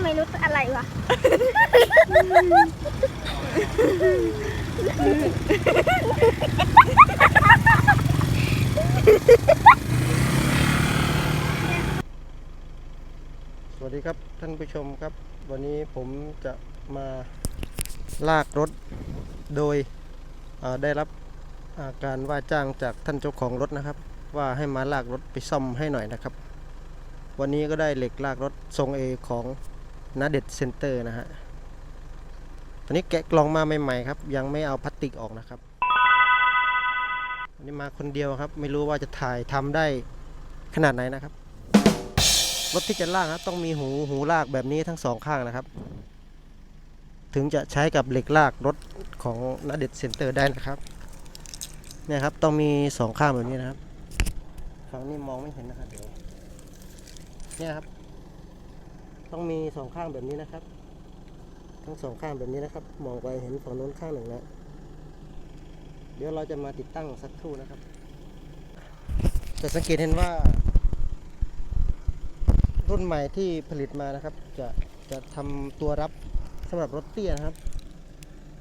ำไมรู้อะไรวะสวัสดีครับท่านผู้ชมครับ วันนี้ผมจะมาลากรถโดยได้รับาการว่าจ้างจากท่านเจ้าของรถนะครับ ว่าให้มาลากรถไปซ่อมให้หน่อยนะครับ วันนี้ก็ได้เหล็กลากรถทรงเอของ นาเด็ดเซ็นเตอร์นะฮะตอนนี้แกะกล่องมาใหม่ๆครับ ยังไม่เอาพลาสติกออกนะครับวันนี้มาคนเดียวครับ ไม่รู้ว่าจะถ่ายทำได้ขนาดไหนนะครับรถที่จะลากนะต้องมีหูหูลากแบบนี้ทั้งสองข้างนะครับ ถึงจะใช้กับเหล็กลากรถของนาเด็ดเซ็นเตอร์ได้นะครับเนี่ยครับต้องมีสองข้างแบบนี้นะครับฝั่งนี้มองไม่เห็นนะครับเดี๋ยวเนี่ยครับ ต้องมีสองข้างแบบนี้นะครับ ทั้งสองข้างแบบนี้นะครับ มองไปเห็นฝั่งโน้นข้างหนึ่งแล้วเดี๋ยวเราจะมาติดตั้งสักครู่นะครับ จะสังเกตเห็นว่า รุ่นใหม่ที่ผลิตมานะครับ จะจะทำตัวรับสำหรับรถเตี้ยนะครับ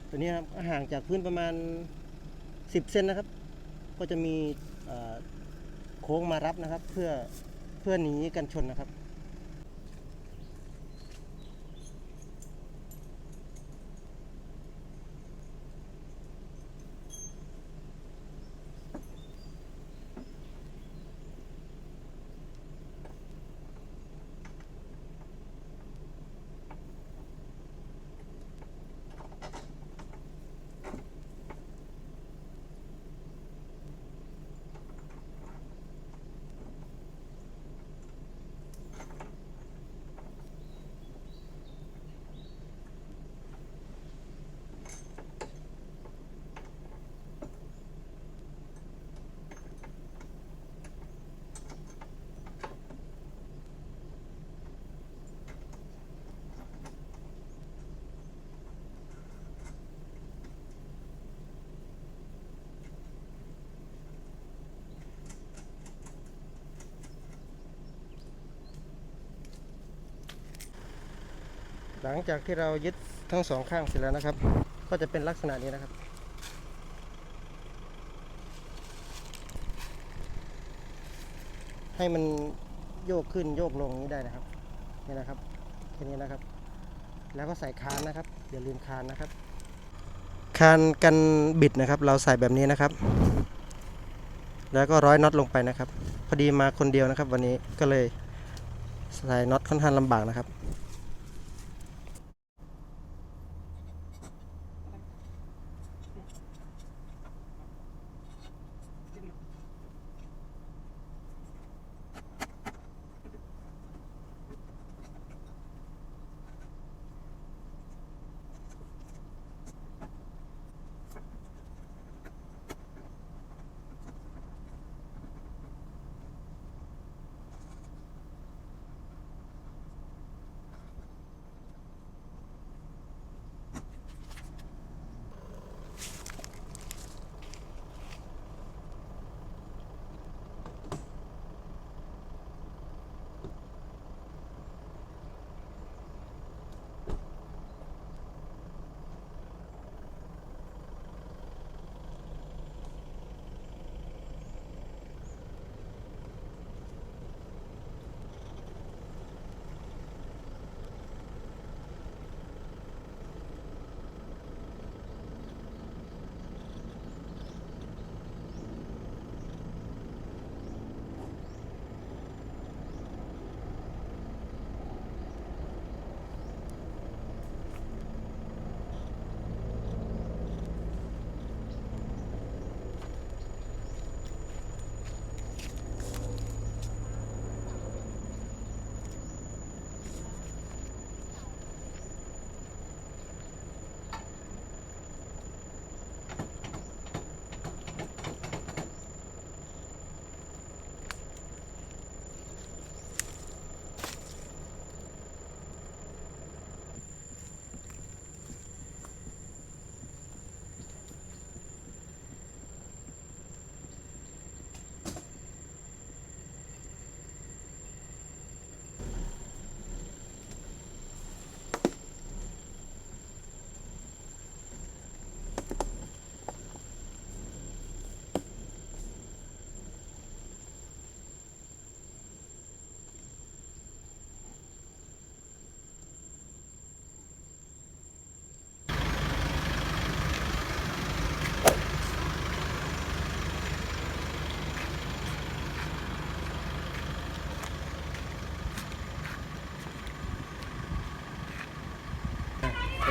ตัวนี้ครับห่างจากพื้นประมาณ 10 เซนนะครับ ก็จะมีโค้งมารับนะครับ เพื่อเพื่อหนีกันชนนะครับ หลังจากที่เรายึดทั้งสองข้างเสร็จแล้วนะครับ ก็จะเป็นลักษณะนี้นะครับ ให้มันโยกขึ้นโยกลงนี้ได้นะครับนี่นะครับแค่นี้นะครับ แล้วก็ใส่คานนะครับอย่าลืมคานนะครับ คานกันบิดนะครับ เราใส่แบบนี้นะครับ แล้วก็ร้อยน็อตลงไปนะครับ พอดีมาคนเดียวนะครับ วันนี้ก็เลยใส่น็อตค่อนข้างลำบากนะครับ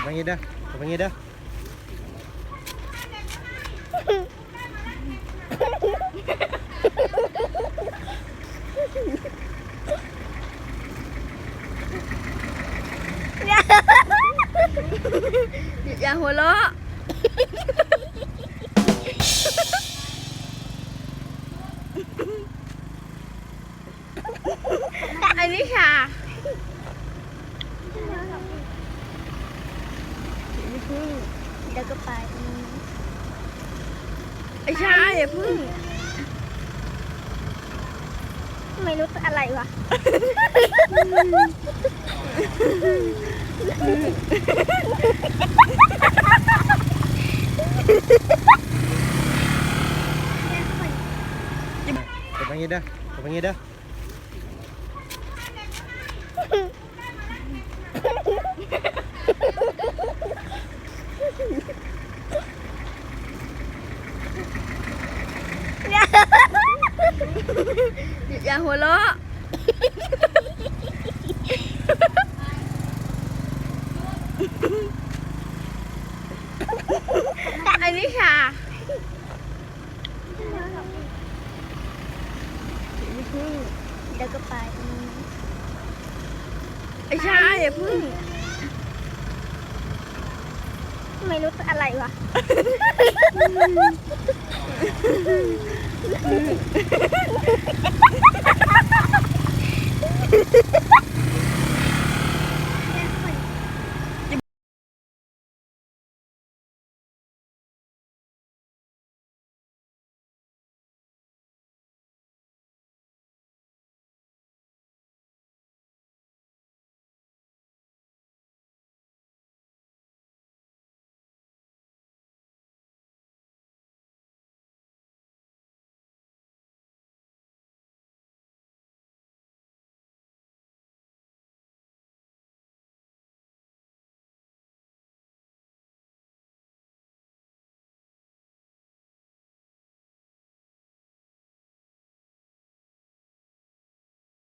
ไปงี้เด้อไปงี้เด้ออย่าหัวเราะ อ้ชายอย่าพึ่ง ไม่รู้อะไรวะไปงี้เด้อไปงี้เด้อ อย่าหัวเราะ อันนี้ค่ะ เดี๋ยวก็ไป ไอ้ชายอย่าพึ่งไม่รู้อะไรวะ